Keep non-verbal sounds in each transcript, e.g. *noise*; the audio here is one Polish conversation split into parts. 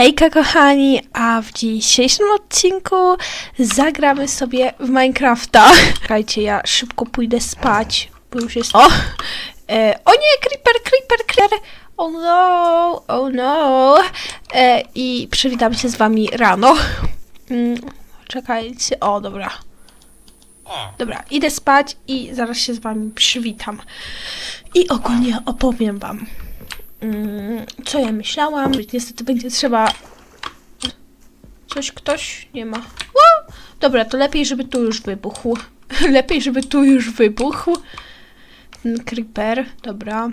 Hejka kochani, a w dzisiejszym odcinku zagramy sobie w Minecrafta. Czekajcie, ja szybko pójdę spać, bo już jest... O! E, o nie, creeper, creeper, creeper! Oh no, oh no! E, I przywitam się z wami rano. Mm, czekajcie, o dobra. Dobra, idę spać i zaraz się z wami przywitam. I ogólnie opowiem wam, co ja myślałam. Niestety będzie trzeba... Coś ktoś nie ma. Dobra, to lepiej, żeby tu już wybuchł. *laughs* lepiej, żeby tu już wybuchł. Ten creeper, dobra.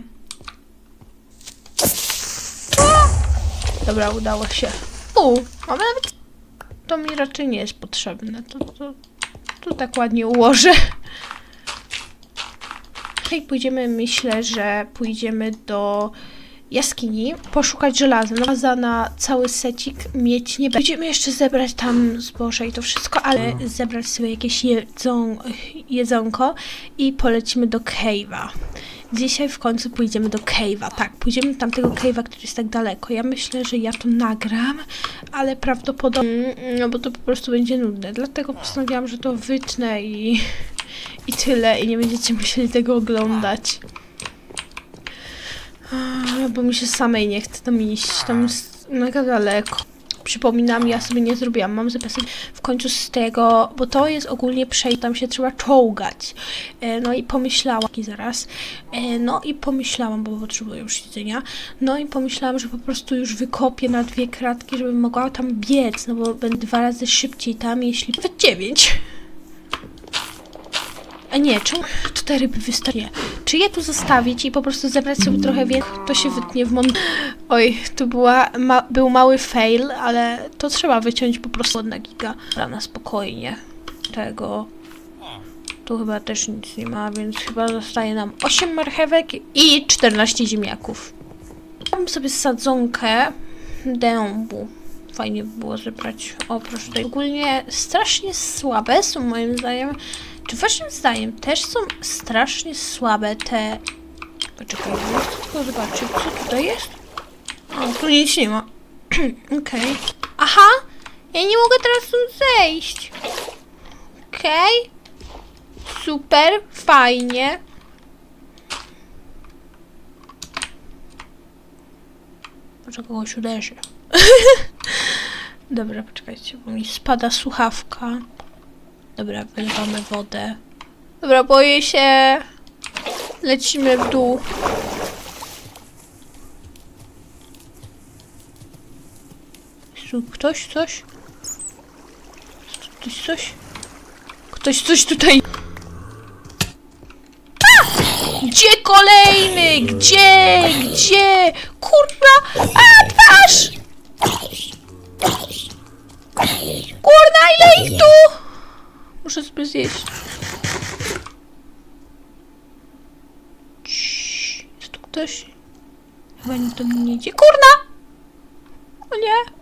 Dobra, udało się. U, mamy nawet... To mi raczej nie jest potrzebne. To, to, to tak ładnie ułożę. I pójdziemy, myślę, że pójdziemy do jaskini, poszukać żelaza. No, Żelaza na cały secik mieć nie będzie. Będziemy jeszcze zebrać tam zboże i to wszystko, ale zebrać sobie jakieś jedzą, jedzonko i polecimy do cave'a. Dzisiaj w końcu pójdziemy do cave'a. Tak, pójdziemy do tamtego cave'a, który jest tak daleko. Ja myślę, że ja to nagram, ale prawdopodobnie, no bo to po prostu będzie nudne. Dlatego postanowiłam, że to wytnę i, i tyle. I nie będziecie musieli tego oglądać. A, Bo mi się samej nie chce tam iść. Tam jest mega daleko. Przypominam, ja sobie nie zrobiłam. Mam zapisać w końcu z tego, bo to jest ogólnie przejść, tam się trzeba czołgać. E, no i pomyślałam, i zaraz, e, no i pomyślałam, bo potrzebuję już jedzenia, no i pomyślałam, że po prostu już wykopię na dwie kratki, żebym mogła tam biec, no bo będę dwa razy szybciej tam, jeśli nawet dziewięć. A nie, czemu tutaj ryby wystarczy? Czy je tu zostawić i po prostu zebrać sobie trochę więcej? To się wytnie w mon... Oj, tu była, ma, był mały fail, ale to trzeba wyciąć po prostu na giga. Na spokojnie. Tego... Tu chyba też nic nie ma, więc chyba zostaje nam 8 marchewek i 14 ziemniaków. Mam sobie sadzonkę dębu. Fajnie by było zebrać. O, proszę. Ogólnie strasznie słabe są moim zdaniem. Czy waszym zdaniem też są strasznie słabe te... Poczekaj, chcę tylko zobaczyć, co tutaj jest. O, tu nic nie ma. *clears throat* Okej. Aha! Ja nie mogę teraz stąd zejść. Okej. Super, fajnie. Może kogoś uderzy. *laughs* Dobra, poczekajcie, bo mi spada słuchawka. Dobra, wylewamy wodę. Dobra, boję się. Lecimy w dół. Tu ktoś coś? Ktoś coś? Ktoś coś tutaj... Gdzie kolejny? Gdzie? Gdzie? Kurwa! A, twarz! Kurna, ile ich tu? Ciii, Jest tu ktoś? Chyba nikt do mnie nie idzie. Kurna! O nie!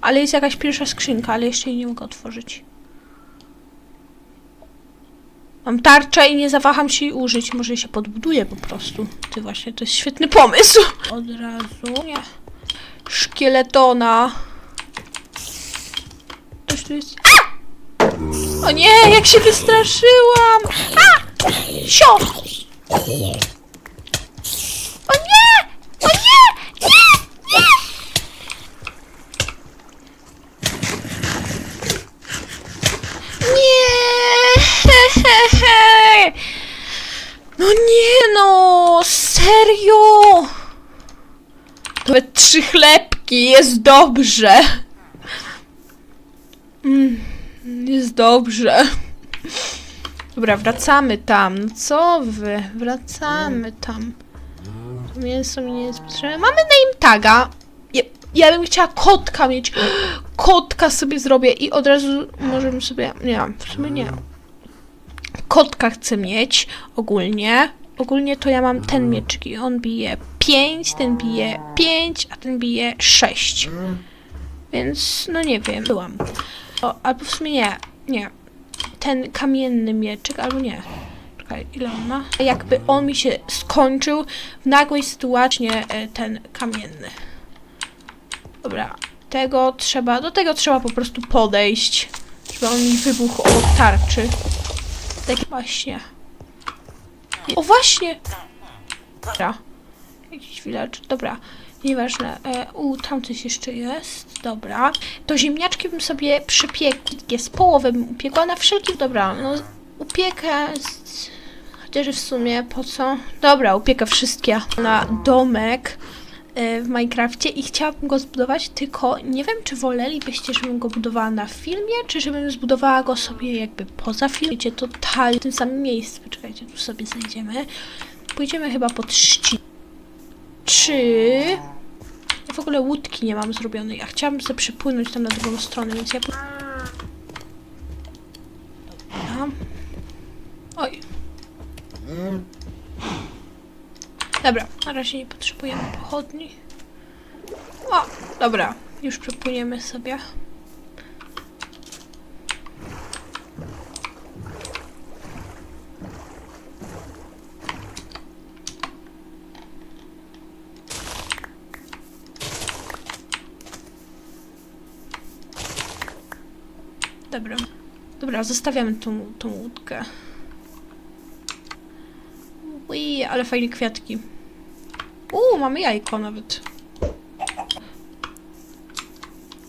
Ale jest jakaś pierwsza skrzynka, ale jeszcze jej nie mogę otworzyć. Mam tarczę i nie zawaham się jej użyć. Może się podbuduję po prostu. Ty właśnie, to jest świetny pomysł. Od razu, nie. Szkieletona. Ktoś tu jest. A! O nie, jak się wystraszyłam! A! Sio! O nie! O nie! Nie! Nie! Nie! No nie no! Serio! Nawet trzy chlebki, jest dobrze. Mm, jest dobrze. Dobra, wracamy tam. No co wy? Wracamy tam. Mięso mi nie jest potrzebne. Mamy name taga. Ja, ja bym chciała kotka mieć. Kotka sobie zrobię i od razu możemy sobie... Nie, w sumie nie. Kotka chcę mieć ogólnie. Ogólnie to ja mam ten mieczyk i on bije 5, ten bije 5, a ten bije 6. Więc no nie wiem, byłam. O, albo w sumie nie, nie. Ten kamienny mieczyk, albo nie. Czekaj, ile on ma? Jakby on mi się skończył w nagłej sytuacji e, ten kamienny. Dobra, tego trzeba, do tego trzeba po prostu podejść, żeby on mi wybuchł obok tarczy. Tak właśnie. O właśnie! Dobra. Jakiś village, dobra. Nieważne. E, u, tam coś jeszcze jest. Dobra. To ziemniaczki bym sobie przypiekł. Jest połowę bym upiekła na wszelki... Dobra, no upiekę... z- Chociaż w sumie po co? Dobra, upiekę wszystkie na domek e, w Minecrafcie i chciałabym go zbudować, tylko nie wiem, czy wolelibyście, żebym go budowała na filmie, czy żebym zbudowała go sobie jakby poza filmem, Wiecie, totalnie w tym samym miejscu. Czekajcie, tu sobie zejdziemy. Pójdziemy chyba pod szczyt. Czy... Ja w ogóle łódki nie mam zrobionej, a chciałabym sobie przypłynąć tam na drugą stronę, więc ja... Dobra. Oj. Dobra, na razie nie potrzebujemy pochodni. O, dobra, już przepłyniemy sobie. Dobra. Dobra, zostawiamy tą, tą łódkę. Ui, ale fajne kwiatki. Uuu, mamy jajko nawet.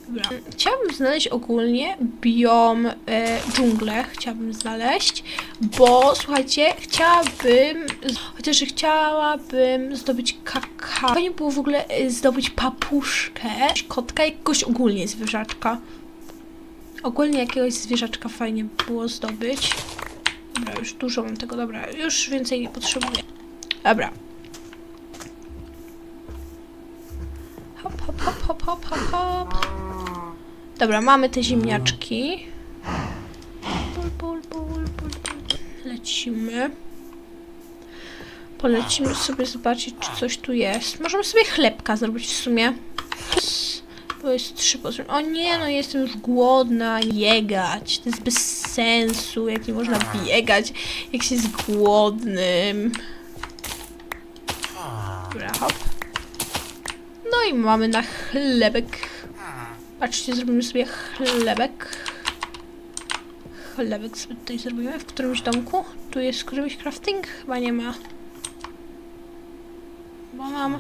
Dobra. Chciałabym znaleźć ogólnie biom e, dżunglę. Chciałabym znaleźć, bo słuchajcie, chciałabym, chociaż chciałabym zdobyć kakao. Fajnie było w ogóle e, zdobyć papuszkę, kotka, jakiegoś ogólnie zwierzaczka. Ogólnie jakiegoś zwierzaczka fajnie było zdobyć. Dobra, już dużo mam tego, dobra, już więcej nie potrzebuję. Dobra. Hop, hop, hop, hop, hop, hop, hop. Dobra, mamy te ziemniaczki. Pul, pul, pul, pul, pul. Lecimy. Polecimy sobie zobaczyć, czy coś tu jest. Możemy sobie chlebka zrobić w sumie. To jest trzy potrzeby. O nie, no jestem już głodna. Biegać. To jest bez sensu. Jak nie można biegać, jak się jest głodnym. Dobra, hop. No i mamy na chlebek. Patrzcie, zrobimy sobie chlebek. Chlebek sobie tutaj zrobimy w którymś domku. Tu jest któryś crafting? Chyba nie ma. Bo mam...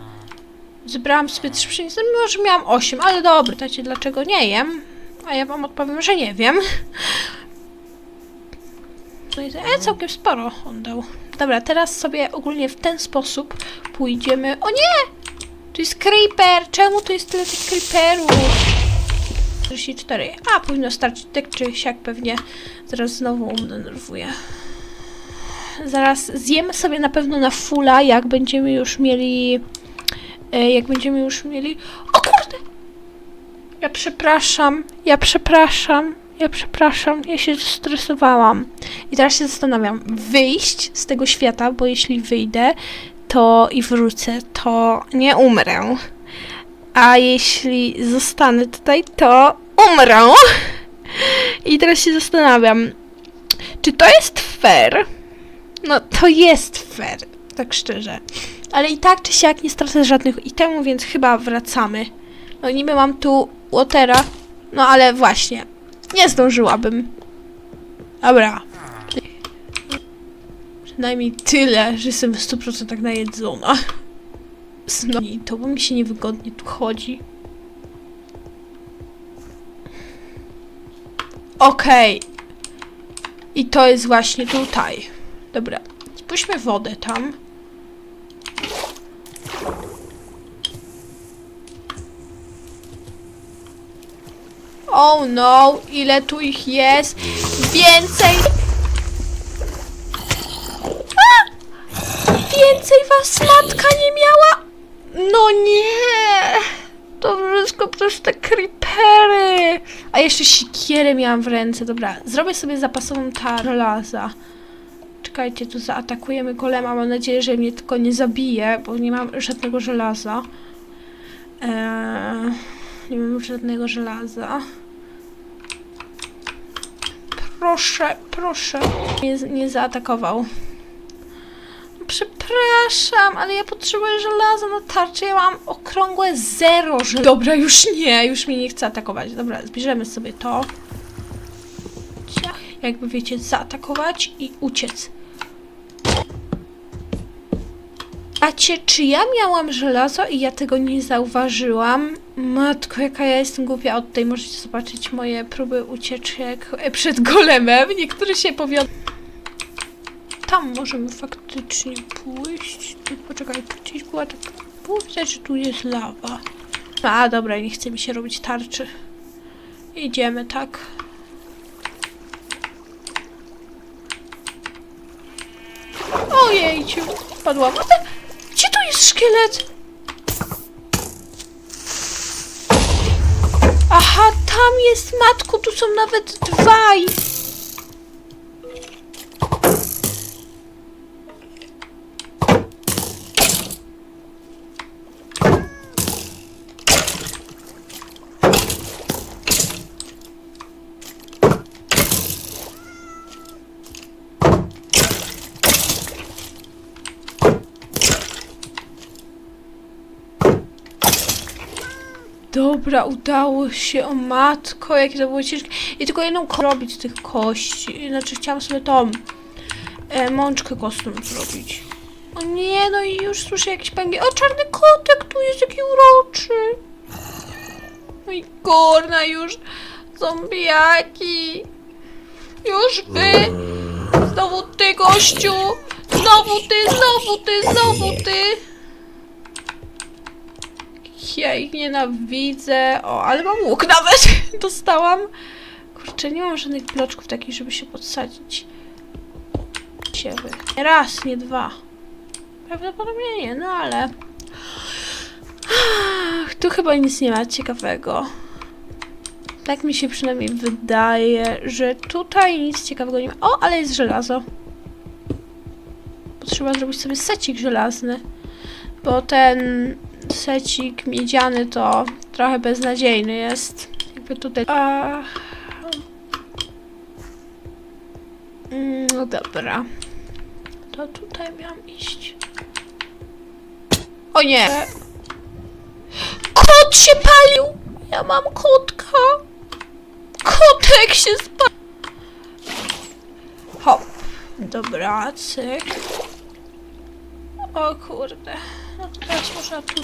Zebrałam sobie trzy pszenice, mimo że miałam osiem, ale dobra, pytacie dlaczego nie jem? A ja wam odpowiem, że nie wiem. No i e, całkiem sporo on dał. Dobra, teraz sobie ogólnie w ten sposób pójdziemy... O nie! Tu jest creeper! Czemu tu jest tyle tych creeperów? 34. A, powinno starczyć tak czy siak pewnie. Zaraz znowu umdenerwuję. Zaraz zjemy sobie na pewno na fulla, jak będziemy już mieli... e, Jak będziemy już mieli... O kurde! Ja przepraszam, ja przepraszam, ja przepraszam, ja się stresowałam. I teraz się zastanawiam, wyjść z tego świata, bo jeśli wyjdę, to i wrócę, to nie umrę. A jeśli zostanę tutaj, to umrę. I teraz się zastanawiam, czy to jest fair? No, to jest fair, tak szczerze. Ale i tak czy siak nie stracę żadnych itemów, więc chyba wracamy. No niby mam tu Watera, no ale właśnie, nie zdążyłabym. Dobra. Przynajmniej tyle, że jestem w 100% najedzona. No i to, bo mi się niewygodnie tu chodzi. Okej. I to jest właśnie tutaj. Dobra. Spuśćmy wodę tam. Oh no, ile tu ich jest? Więcej! A! Więcej was matka nie miała? No nie! To wszystko przez te creepery! A jeszcze sikierę miałam w ręce. Dobra, zrobię sobie zapasową ta żelaza. Czekajcie, tu zaatakujemy golema. Mam nadzieję, że mnie tylko nie zabije, bo nie mam żadnego żelaza. Eee, nie mam żadnego żelaza. Proszę, proszę. Nie, nie zaatakował. przepraszam, ale ja potrzebuję żelaza na tarczę. Ja mam okrągłe zero żelaza. Dobra, już nie, już mnie nie chce atakować. Dobra, zbierzemy sobie to. Jakby wiecie, zaatakować i uciec. Patrzcie, czy ja miałam żelazo i ja tego nie zauważyłam? Matko, jaka ja jestem głupia. Od tej możecie zobaczyć moje próby ucieczek e, przed golemem. Niektóre się powiodły. Tam możemy faktycznie pójść. Tu, poczekaj, gdzieś była taka... Widać, że tu jest lawa. A, dobra, nie chce mi się robić tarczy. Idziemy, tak. Ojejciu, padłam. Jest szkielet? Aha, tam jest matku, tu są nawet dwaj. Dobra, udało się, o matko, jakie to było ciężkie. I tylko jedną robić z tych kości. Znaczy chciałam sobie tą e, mączkę kostną zrobić. O nie, no i już słyszę jakieś pęgi. O, czarny kotek tu jest, jaki uroczy. No i kurna już. Zombiaki. Już wy. Znowu ty, gościu. Znowu ty, znowu ty, znowu ty. Ja ich nienawidzę. O, ale mam łuk nawet. *laughs* Dostałam. Kurczę, nie mam żadnych bloczków takich, żeby się podsadzić. Siewy. Nie raz, nie dwa. Prawdopodobnie nie, no ale... Ach, tu chyba nic nie ma ciekawego. Tak mi się przynajmniej wydaje, że tutaj nic ciekawego nie ma. O, ale jest żelazo. Potrzeba zrobić sobie secik żelazny. Bo ten secik miedziany to trochę beznadziejny jest. Jakby tutaj... A... Mm, No dobra. To tutaj miałam iść. O nie! Kot się palił! Ja mam kotka! Kotek się spalił! Hop. Dobra, cyk. O kurde. No to teraz można tu...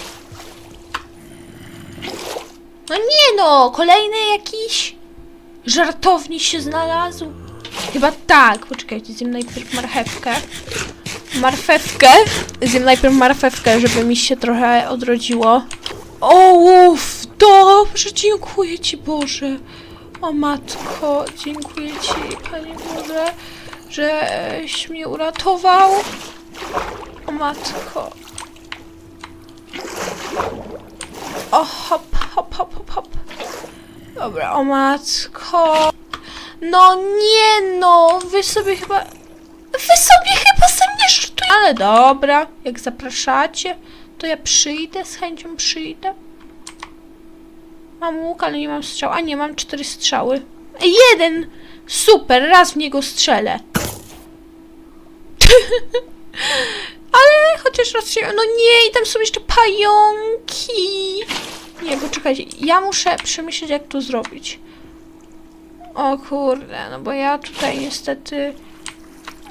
No nie no! Kolejny jakiś... Żartownik się znalazł. Chyba tak. Poczekajcie, zjem najpierw marchewkę. Marchewkę. Zjem najpierw marchewkę, żeby mi się trochę odrodziło. O, uff, dobrze, dziękuję Ci Boże. O matko, dziękuję Ci, Panie Boże, żeś mnie uratował. O matko. O, hop, hop, hop, hop, hop. Dobra, o matko. No nie no, wy sobie chyba... Wy sobie chyba ze mnie żartujecie. Ale dobra, jak zapraszacie, to ja przyjdę, z chęcią przyjdę. Mam łuk, ale nie mam strzał. A nie, mam cztery strzały. Jeden! Super, raz w niego strzelę. *laughs* ale chociaż raz się... No nie, i tam są jeszcze pająki. Nie, poczekajcie, ja muszę przemyśleć, jak to zrobić. O kurde, no bo ja tutaj niestety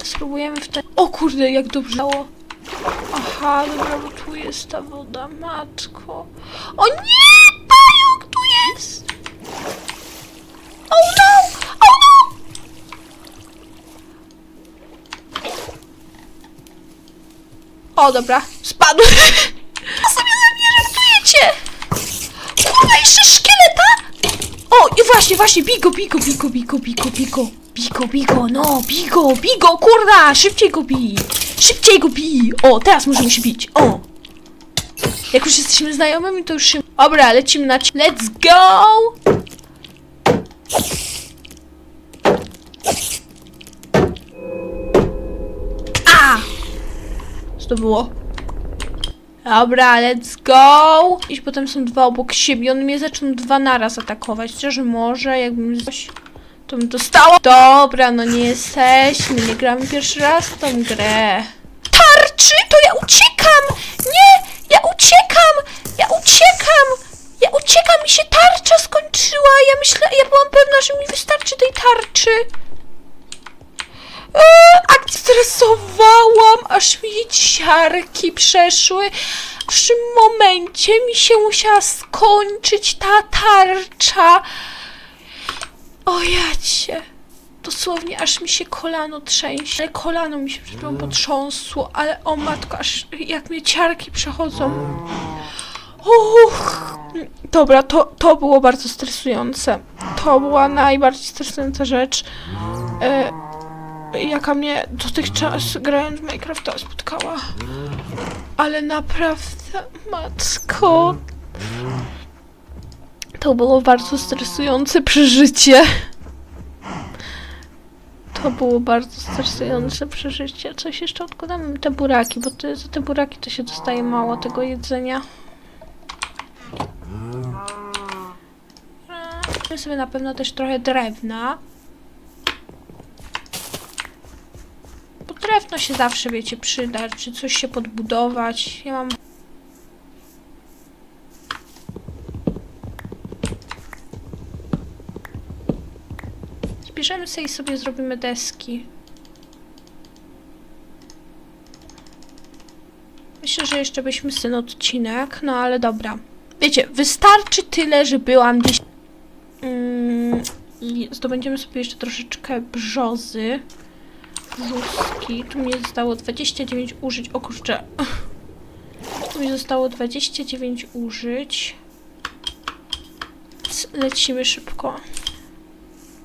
spróbujemy w ten... O kurde, jak dobrze dało. Aha, dobra, bo tu jest ta woda, matko. O nie, O, dobra, spadł. A sobie ze mnie żartujecie! Kurwa, jeszcze szkieleta! O, i właśnie, właśnie, bigo, bigo, bigo, bigo, bigo, bigo. Bigo, bigo, no, bigo, bigo, kurda, szybciej go bij. Szybciej go bij. O, teraz możemy się bić, o. Jak już jesteśmy znajomymi, to już się... Dobra, lecimy na... Let's go! A! To było? Dobra, let's go! I potem są dwa obok siebie. One mnie zaczną dwa naraz atakować. Chociaż może, jakbym coś... To bym dostała. Dobra, no nie jesteśmy. Nie gramy pierwszy raz w tą grę. Tarczy, to ja uciekam! Nie! Ja uciekam! Ja uciekam! Ja uciekam, mi się tarcza skończyła! Ja myślę, ja byłam pewna, że mi wystarczy tej tarczy. Eee, a stresowałam, aż mi ciarki przeszły. W tym momencie mi się musiała skończyć ta tarcza. O jacie. Dosłownie aż mi się kolano trzęsie. Ale kolano mi się przed chwilą potrząsło, ale o matko, aż jak mnie ciarki przechodzą. Uch. Dobra, to, to było bardzo stresujące. To była najbardziej stresująca rzecz, e, jaka mnie dotychczas grając w Minecrafta spotkała. Ale naprawdę, matko. To było bardzo stresujące przeżycie. To było bardzo stresujące przeżycie. Coś jeszcze odkładamy te buraki, bo te, za te buraki to się dostaje mało tego jedzenia. Weźmy sobie na pewno też trochę drewna. Drewno się zawsze, wiecie, przyda, czy coś się podbudować. Ja mam... Zbierzemy sobie i sobie zrobimy deski. Myślę, że jeszcze byśmy ten odcinek, no ale dobra. Wiecie, wystarczy tyle, że byłam gdzieś... Mm, I zdobędziemy sobie jeszcze troszeczkę brzozy. Brzuski. Tu mi zostało 29 użyć. O kurczę. Tu mi zostało 29 użyć. Więc Lecimy szybko.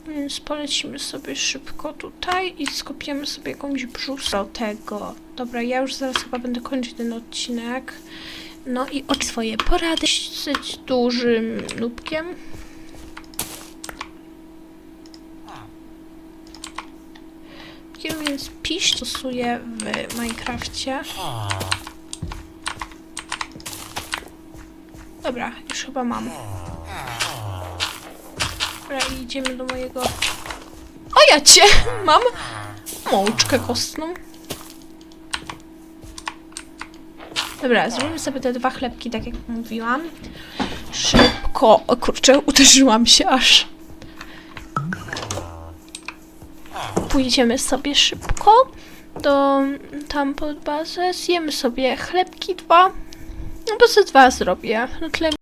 Więc polecimy sobie szybko tutaj i skopiemy sobie jakąś brzusę do tego. Dobra, ja już zaraz chyba będę kończyć ten odcinek. No i od swoje porady z dużym nubkiem. Jakie więc piś stosuję w Minecrafcie. Dobra, już chyba mam. Dobra, i idziemy do mojego... O ja cię! *laughs* Mam mączkę kostną. Dobra, zrobimy sobie te dwa chlebki, tak jak mówiłam. Szybko. O kurczę, uderzyłam się aż. Pójdziemy sobie szybko do tam pod bazę. Zjemy sobie chlebki dwa. No bo ze dwa zrobię. No tyle